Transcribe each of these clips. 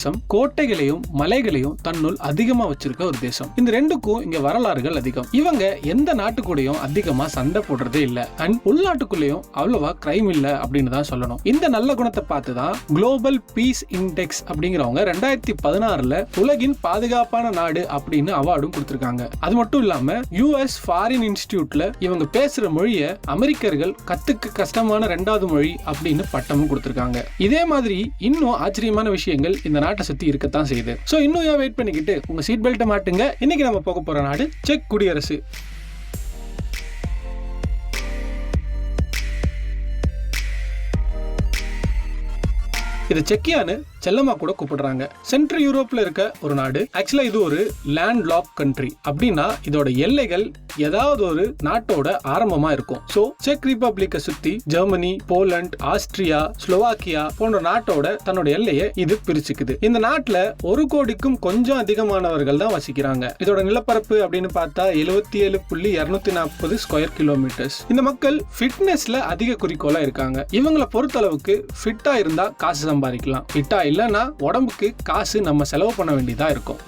தேசம் கோட்டைகளையும் மலைகளையும் தன்னுள் அதிகமா வச்சிருக்க ஒரு தேசம். இந்த ரெண்டுக்கும் இங்க வரலாறுகள் அதிகம். இவங்க எந்த நாட்டு கூடயும் அதிகமா சண்டை போடுறதே இல்ல. அண்ட் உள்நாட்டுக்குள்ளேயும் அவ்வளவா கிரைம் இல்ல அப்படின்னு தான் சொல்லணும். இந்த நல்ல குணத்தை பார்த்து தான் குளோபல் பீஸ் இண்டெக்ஸ் அப்படிங்கிறவங்க ரெண்டாயிரத்தி பதினாறுல உலகின் பாதுகாப்பான நாடு அப்படின்னு அவார்டும் கொடுத்திருக்காங்க. அது மட்டும் இல்லாம யூஎஸ் ஃபாரின் இன்ஸ்டிடியூட்ல இவங்க பேசுற மொழியை அமெரிக்கர்கள் கத்துக்க கஷ்டமான ரெண்டாவது மொழி அப்படின்னு பட்டமும் கொடுத்திருக்காங்க. இதே மாதிரி இன்னும் ஆச்சரியமான விஷயங்கள் இந்த நாட்டை சுத்தி இருக்கத்தான் செய்யுது. சோ இன்னும் ஏன் வெயிட் பண்ணிக்கிட்டு உங்க சீட் பெல்ட்டை மாட்டுங்க. இன்னைக்கு நம்ம போக போற நாடு செக் குடியரசு. இது செக்கியான்னு செல்லமா கூட கூப்பிடுறாங்க. சென்ட்ரல் யூரோப்ல இருக்க ஒரு நாடு. ஆக்சுவலா இது ஒரு லேண்ட் லாக் கண்ட்ரி அப்படின்னா இதோட எல்லைகள் ஏதாவது ஒரு நாட்டோட ஆரம்பமா இருக்கும். சோ செக் ரிபப்ளிக்கை சுத்தி ஜெர்மனி போலண்ட் ஆஸ்திரியா ஸ்லோவாக்கியா போன்ற நாட்டோட தன்னோட எல்லையை இது பிரிச்சுக்குது. இந்த நாட்டுல ஒரு கோடிக்கும் கொஞ்சம் அதிகமானவர்கள் தான் வசிக்கிறாங்க. இதோட நிலப்பரப்பு அப்படின்னு பார்த்தா எழுபத்தி ஏழு புள்ளி இருநூத்தி நாற்பது ஸ்கொயர் கிலோமீட்டர்ஸ் இந்த மக்கள் ஃபிட்னஸ்ல அதிக குறிக்கோளா இருக்காங்க. இவங்களை பொறுத்தளவுக்கு ஃபிட்டா இருந்தா காசு சம்பாதிக்கலாம். ஃபிட்டா இல்லைன்னா உடம்புக்கு காசு நம்ம செலவு பண்ண வேண்டியதா இருக்கும்.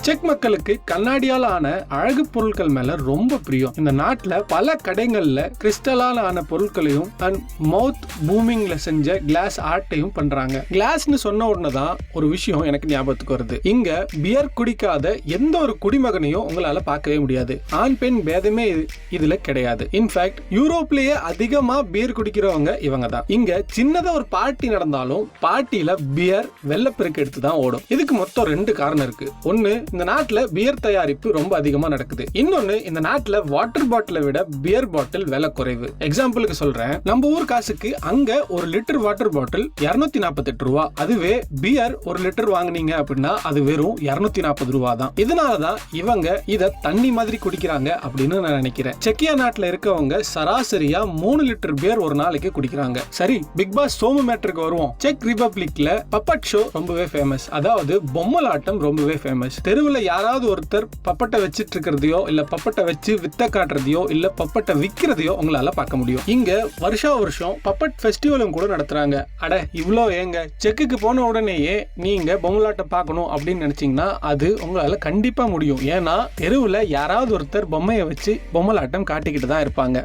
செக் மக்களுக்கு கண்ணாடியால் ஆன அழகு பொருட்கள் மேல ரொம்ப பிரியம். இந்த நாட்டில் பல கடைகள்ல கிறிஸ்டலால் ஆன பொருட்களையும் அண்ட் மவுத் பூமிங்ல செஞ்ச கிளாஸ் ஆர்ட்டையும் பண்றாங்க. கிளாஸ்னு சொன்ன உடனே தான் ஒரு விஷயம் எனக்கு ஞாபகத்துக்கு வருது. இங்க பியர் குடிக்காத எந்த ஒரு குடிமகனையும் உங்களால பார்க்கவே முடியாது. ஆண் பெண் பேதமே இது- இதுல கிடையாது. இன்ஃபேக்ட் யூரோப்லயே அதிகமா பியர் குடிக்கிறவங்க இவங்க தான். இங்க சின்னதா ஒரு பார்ட்டி நடந்தாலும் பார்ட்டியில பியர் வெள்ளப்பெருக்கு எடுத்து தான் ஓடும். இதுக்கு மொத்தம் ரெண்டு காரணம் இருக்கு. ஒன்னு இந்த நாட்டில் பியர் தயாரிப்பு ரொம்ப அதிகமாக நடக்குது. இன்னொன்னு இந்த நாட்டில் வாட்டர் பாட்டிலை விட பியர் பாட்டில் விலை குறைவு. எக்ஸாம்பிளுக்கு சொல்றேன். நம்ம ஊர் காசுக்கு அங்க ஒரு லிட்டர் வாட்டர் பாட்டில் 248 நாற்பத்தெட்டு ரூபா. அதுவே பியர் ஒரு லிட்டர் வாங்குனீங்க அப்படின்னா அது வெறும் 240 நாற்பது ரூபா தான். இதனால தான் இவங்க இதை தண்ணி மாதிரி குடிக்கிறாங்க அப்படின்னு நான் நினைக்கிறேன். செக்கியா நாட்டில் இருக்கவங்க சராசரியா மூணு லிட்டர் பியர் ஒரு நாளைக்கு குடிக்கிறாங்க. சரி பிக் பாஸ் சோமு மேட்ருக்கு வருவோம். செக் ரிபப்ளிக்ல பப்பட் ஷோ ரொம்பவே ஃபேமஸ் அதாவது பொம்மலாட்டம் ரொம்பவே ஃபேமஸ் தெரு தெருவில் யாராவது ஒருத்தர் பப்பட்டை வச்சுட்டு இருக்கிறதையோ இல்ல பப்பட்டை வச்சு வித்த காட்டுறதையோ இல்ல பப்பட்டை விற்கிறதையோ உங்களால பார்க்க முடியும். இங்க வருஷா வருஷம் பப்பட் ஃபெஸ்டிவலும் கூட நடத்துறாங்க. அட இவ்வளோ ஏங்க? செக்குக்கு போன உடனேயே நீங்க பொம்மலாட்டம் பார்க்கணும் அப்படின்னு நினைச்சீங்கன்னா அது உங்களால கண்டிப்பா முடியும். ஏன்னா தெருவில் யாராவது ஒருத்தர் பொம்மையை வச்சு பொம்மலாட்டம் காட்டிக்கிட்டு தான் இருப்பாங்க.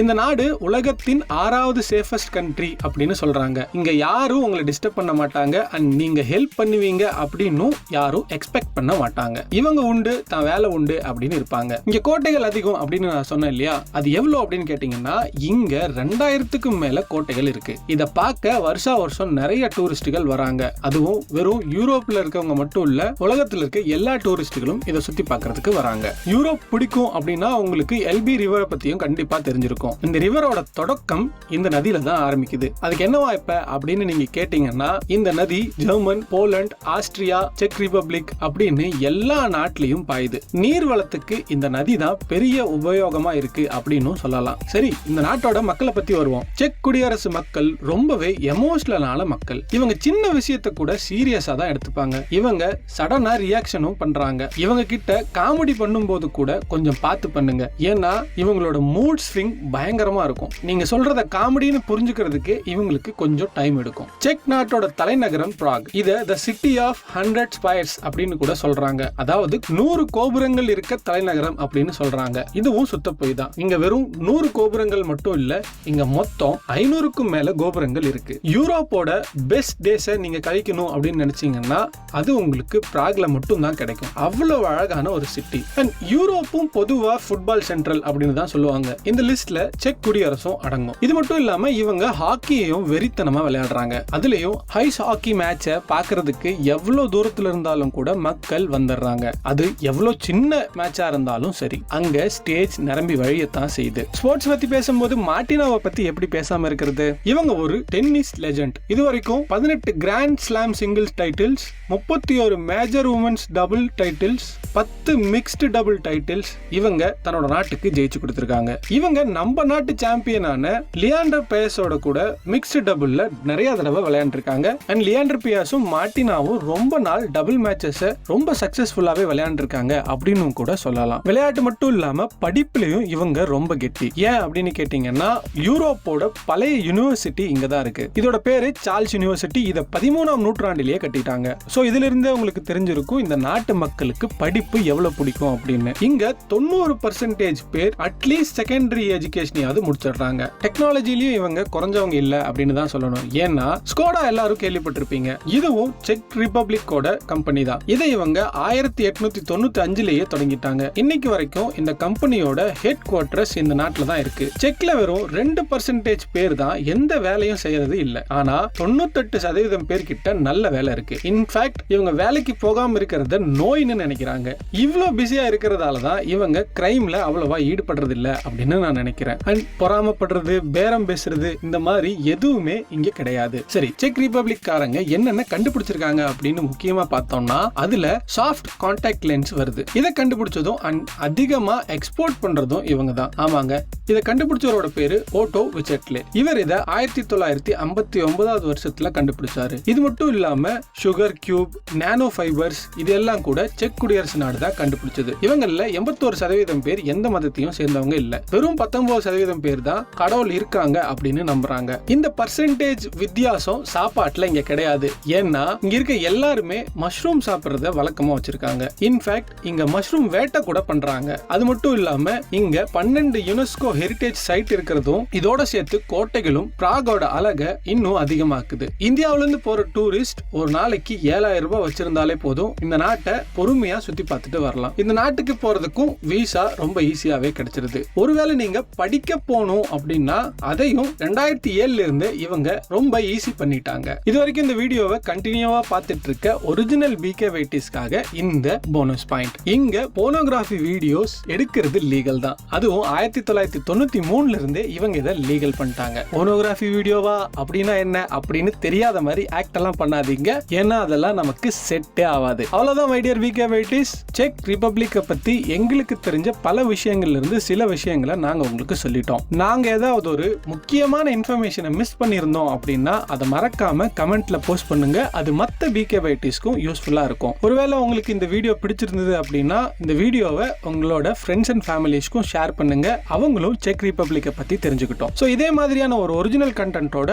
இந்த நாடு உலகத்தின் ஆறாவது சேஃபஸ்ட் கண்ட்ரி அப்படின்னு சொல்கிறாங்க இங்கே யாரும் உங்களை டிஸ்டர்ப் பண்ண மாட்டாங்க. அண்ட் நீங்கள் ஹெல்ப் பண்ணுவீங்க அப்படின்னும் யாரும் எக்ஸ்பெக்ட் பண்ண மாட்டாங்க. இவங்க உண்டு தான் வேலை உண்டு அப்படின்னு இருப்பாங்க. இங்கே கோட்டைகள் அதிகம் அப்படின்னு நான் சொன்னேன் இல்லையா? அது எவ்வளோ அப்படின்னு கேட்டிங்கன்னா இங்கே ரெண்டாயிரத்துக்கும் மேலே கோட்டைகள் இருக்குது இதை பார்க்க வருஷா வருஷம் நிறைய டூரிஸ்ட்டுகள் வராங்க. அதுவும் வெறும் யூரோப்பில் இருக்கவங்க மட்டும் இல்லை உலகத்தில் இருக்க எல்லா டூரிஸ்ட்டுகளும் இதை சுற்றி பார்க்கறதுக்கு வராங்க. யூரோப் பிடிக்கும் அப்படின்னா உங்களுக்கு எல்பி ரிவரை பற்றியும் கண்டிப்பாக தெரிஞ்சிருக்கும். இந்த ரிவரோட தொடக்கம் இந்த நதியில தான் ஆரம்பிக்குது. அதுக்கு என்னவா இப்ப அப்படின்னு நீங்க கேட்டீங்கன்னா இந்த நதி ஜெர்மன் போலண்ட் ஆஸ்திரியா செக் ரிபப்ளிக் அப்படின்னு எல்லா நாட்டிலையும் பாயுது. நீர் வளத்துக்கு இந்த நதி தான் பெரிய உபயோகமா இருக்கு அப்படின்னு சொல்லலாம். சரி இந்த நாட்டோட மக்களை பத்தி வருவோம். செக் குடியரசு மக்கள் ரொம்பவே எமோஷனலான மக்கள். இவங்க சின்ன விஷயத்தை கூட சீரியஸா தான் எடுத்துப்பாங்க. இவங்க சடனா ரியாக்ஷனும் பண்றாங்க. இவங்க கிட்ட காமெடி பண்ணும்போது கூட கொஞ்சம் பார்த்து பண்ணுங்க. ஏன்னா இவங்களோட மூட் ஸ்விங் பயங்கரமா இருக்கும். நீங்க சொல்றத காமெடின்னு புரிஞ்சுக்கிறதுக்கு இவங்களுக்கு கொஞ்சம் டைம் எடுக்கும். செக் நாட்டோட தலைநகரம் பிராக் இதை the city of hundred spires அப்படின்னு கூட சொல்றாங்க. அதாவது நூறு கோபுரங்கள் இருக்க தலைநகரம் அப்படின்னு சொல்றாங்க. இதுவும் சுத்த போய் தான். இங்க வெறும் நூறு கோபுரங்கள் மட்டும் இல்ல இங்க மொத்தம் ஐநூறுக்கும் மேல கோபுரங்கள் இருக்கு. யூரோப்போட பெஸ்ட் டேஸை நீங்க கழிக்கணும் அப்படின்னு நினைச்சீங்கன்னா அது உங்களுக்கு பிராக்ல மட்டும் தான் கிடைக்கும். அவ்வளவு அழகான ஒரு சிட்டி அண்ட் யூரோப்பும் பொதுவா ஃபுட்பால் சென்ட்ரல் அப்படின்னு தான் சொல்லுவாங்க. இந்த லிஸ்ட்ல செக் குடியரசும் அடங்கும். இது மட்டும் இல்லாம இவங்க ஹாக்கியையும் வெறித்தனமா விளையாடுறாங்க. அதுலயும் ஹைஸ் ஹாக்கி மேட்சை பாக்குறதுக்கு எவ்வளவு தூரத்துல இருந்தாலும் கூட மக்கள் வந்துடுறாங்க. அது எவ்வளவு சின்ன மேட்சா இருந்தாலும் சரி அங்க ஸ்டேஜ் நிரம்பி வழியத்தான் செய்யுது. ஸ்போர்ட்ஸ் பத்தி பேசும்போது மார்டினாவை பத்தி எப்படி பேசாம இருக்கிறது? இவங்க ஒரு டென்னிஸ் லெஜண்ட் இது வரைக்கும் பதினெட்டு கிராண்ட் ஸ்லாம் சிங்கிள்ஸ் டைட்டில்ஸ் முப்பத்தி ஒரு மேஜர் உமன்ஸ் டபுள் டைட்டில்ஸ் பத்து மிக்ஸ்டு டபுள் டைட்டில்ஸ் இவங்க தன்னோட நாட்டுக்கு ஜெயிச்சு கொடுத்திருக்காங்க. இவங்க நம்ம நம்ம நாட்டு சாம்பியனான லியாண்டர் பேஸோட கூட மிக்ஸ்டு டபுள்ல நிறைய தடவை விளையாண்டுருக்காங்க. அண்ட் லியாண்டர் பியாஸும் மார்டினாவும் ரொம்ப நாள் டபுள் மேட்சஸ் ரொம்ப சக்சஸ்ஃபுல்லாவே விளையாண்டுருக்காங்க அப்படின்னு கூட சொல்லலாம். விளையாட்டு மட்டும் இல்லாம படிப்புலயும் இவங்க ரொம்ப கெட்டி. ஏன் அப்படின்னு கேட்டீங்கன்னா யூரோப்போட பழைய யூனிவர்சிட்டி இங்க தான் இருக்கு. இதோட பேரு சார்ல்ஸ் யூனிவர்சிட்டி. இதை பதிமூணாம் நூற்றாண்டிலேயே கட்டிட்டாங்க. ஸோ இதுல இருந்தே உங்களுக்கு தெரிஞ்சிருக்கும் இந்த நாட்டு மக்களுக்கு படிப்பு எவ்வளவு பிடிக்கும் அப்படின்னு. இங்க தொண்ணூறு பர்சன்டேஜ் பேர் அட்லீஸ்ட் செகண்டரி எஜுகேஷனையாவது முடிச்சிடுறாங்க. டெக்னாலஜிலயும் இவங்க குறைஞ்சவங்க இல்ல அப்படின்னு தான் சொல்லணும். ஏன்னா ஸ்கோடா எல்லாரும் கேள்விப்பட்டிருப்பீங்க. இதுவும் செக் ரிபப்ளிக்கோட கம்பெனி தான். இதை இவங்க ஆயிரத்தி எட்நூத்தி தொண்ணூத்தி அஞ்சுலயே தொடங்கிட்டாங்க. இன்னைக்கு வரைக்கும் இந்த கம்பெனியோட ஹெட் குவார்டர்ஸ் இந்த நாட்டில் தான் இருக்கு. செக்ல வெறும் ரெண்டு பர்சன்டேஜ் பேர் தான் எந்த வேலையும் செய்யறது இல்ல. ஆனா தொண்ணூத்தெட்டு சதவீதம் பேர்கிட்ட நல்ல வேலை இருக்கு. இன்ஃபேக்ட் இவங்க வேலைக்கு போகாம இருக்கிறத நோயின்னு நினைக்கிறாங்க. இவ்வளோ பிஸியா இருக்கிறதால தான் இவங்க கிரைம்ல அவ்வளவா ஈடுபடுறது இல்ல அப்படின்னு நான் நினைக்கிறேன். அண்ட் பொறாமப்படுறது பேரம் பேசுறது இந்த மாதிரி எதுவுமே இங்க கிடையாது. சரி செக் ரிபப்ளிக் காரங்க என்னென்ன கண்டுபிடிச்சிருக்காங்க அப்படின்னு முக்கியமா பார்த்தோம்னா அதுல சாஃப்ட் கான்டாக்ட் லென்ஸ் வருது. இதை கண்டுபிடிச்சதும் அண்ட் அதிகமா எக்ஸ்போர்ட் பண்றதும் இவங்க தான் ஆமாங்க. இதை கண்டுபிடிச்சவரோட பேரு ஓட்டோ விச்சட்லே இவர் இதை ஆயிரத்தி தொள்ளாயிரத்தி ஐம்பத்தி ஒன்பதாவது வருஷத்துல கண்டுபிடிச்சாரு. இது மட்டும் இல்லாம சுகர் கியூப் நானோ ஃபைபர்ஸ் இதெல்லாம் கூட செக் குடியரசு நாடு தான் கண்டுபிடிச்சது. இவங்கள எண்பத்தோரு சதவீதம் பேர் எந்த மதத்தையும் சேர்ந்தவங்க இல்ல. வெறும் பத்தொன்பது சதவீதம் பேர் தான் கடவுள் இருக்காங்க அப்படின்னு நம்புறாங்க. இந்த பர்சன்டேஜ் வித்தியாசம் சாப்பாட்டுல இங்க கிடையாது. ஏன்னா இங்க இருக்க எல்லாருமே மஷ்ரூம் சாப்பிட்றத வழக்கமா வச்சிருக்காங்க. இன்ஃபேக்ட் இங்க மஷ்ரூம் வேட்டை கூட பண்றாங்க. அது மட்டும் இல்லாம இங்க பன்னெண்டு யுனெஸ்கோ ஹெரிடேஜ் சைட் இருக்கிறதும் இதோட சேர்த்து கோட்டைகளும் பிராகோட அழக இன்னும் அதிகமாக்குது. இந்தியாவில இருந்து போற டூரிஸ்ட் ஒரு நாளைக்கு ஏழாயிரம் ரூபாய் வச்சிருந்தாலே போதும். இந்த நாட்டை பொறுமையா சுத்தி பார்த்துட்டு வரலாம். இந்த நாட்டுக்கு போறதுக்கும் விசா ரொம்ப ஈஸியாவே கிடைச்சிருது. ஒருவேளை நீங்க படிக்க போகணும் அப்படின்னா அதையும் ரெண்டாயிரத்தி ஏழுல இருந்து இவங்க ரொம்ப ஈஸி பண்ணிட்டாங்க. இது வரைக்கும் இந்த வீடியோவை கண்டினியூவா பார்த்துட்டு இருக்க ஒரிஜினல் பிகே வெயிட்டிஸ்க்காக இந்த போனஸ் பாயிண்ட் இங்க போனோகிராஃபி வீடியோஸ் எடுக்கிறது லீகல் தான். அதுவும் ஆயிரத்தி தொள்ளாயிரத்தி தொண்ணூத்தி மூணுல இருந்து இவங்க இதை லீகல் பண்ணிட்டாங்க. போனோகிராஃபி வீடியோவா அப்படின்னா என்ன? அப்படின்னு தெரியாத மாதிரி ஆக்ட் எல்லாம் பண்ணாதீங்க. ஏன்னா அதெல்லாம் நமக்கு செட்டே ஆகாது. அவ்வளவுதான் மைடியர் விகே வெயிட்டிஸ் செக் ரிபப்ளிக்கை பத்தி எங்களுக்கு தெரிஞ்ச பல விஷயங்கள்ல இருந்து சில விஷயங்களை நாங்க உங்களுக்கு சொல்லிட்டோம். நாங்க ஏதாவது ஒரு முக்கியமான இன்ஃபர்மேஷனை மிஸ் பண்ணியிருந்தோம் அப்படின்னா அதை மறக்காம கமெண்ட்ல போஸ்ட் பண்ணுங்க. அது மத்த பிகே வெயிட்டிஸ்க்கும் யூஸ்ஃபுல்லா இருக்கும். ஒருவேளை உங்களுக்கு இந்த வீடியோ பிடிச்சிருந்தது அப்படின்னா இந்த வீடியோவை உங்களோட ஃப்ரெண்ட்ஸ் அண்ட் ஃபேமிலிஸ்க்கும் ஷேர் பண்ணுங்க. அவங்களும் செக் ரிப்பப்ளிக்கை பத்தி தெரிஞ்சுக்கிட்டோம். ஸோ இதே மாதிரியான ஒரு ஒரிஜினல் கண்டென்ட்டோட